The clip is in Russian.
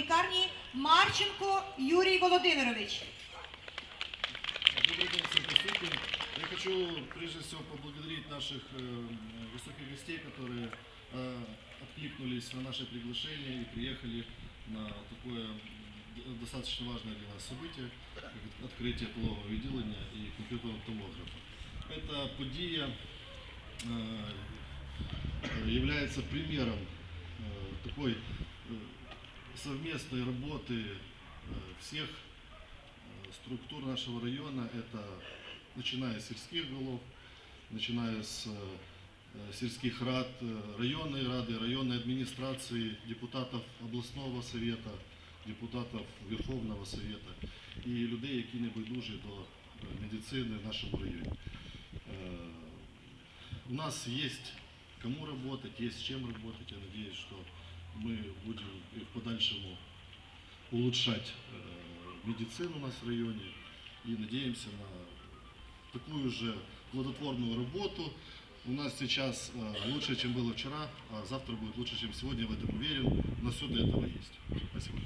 лікарні Марченко Юрій Володимирович. Добрый день всем присутствующим. Я хочу прежде всего поблагодарить наших э, высоких гостей, которые э, откликнулись на наше приглашение и приехали на такое д- достаточно важное для нас событие, как открытие полового відділення и компьютерного томографа. Эта подія э, э, является примером э, такой э, совместной работы э, всех э, структур нашего района. Это начиная с сельских голов, начиная с э, э, сельских рад, э, районной рады, районной администрации, депутатов областного совета, депутатов Верховного совета і людей, які не байдужі до е, медицини в нашому районі. Е, У нас есть кому работать, есть с чем работать. Я надеюсь, что мы будем и в подальшему улучшать э, медицину у нас в районе и надеемся на такую же плодотворную работу. У нас сейчас э, лучше, чем было вчера, а завтра будет лучше, чем сегодня, в этом уверен. У нас все для этого есть. Спасибо.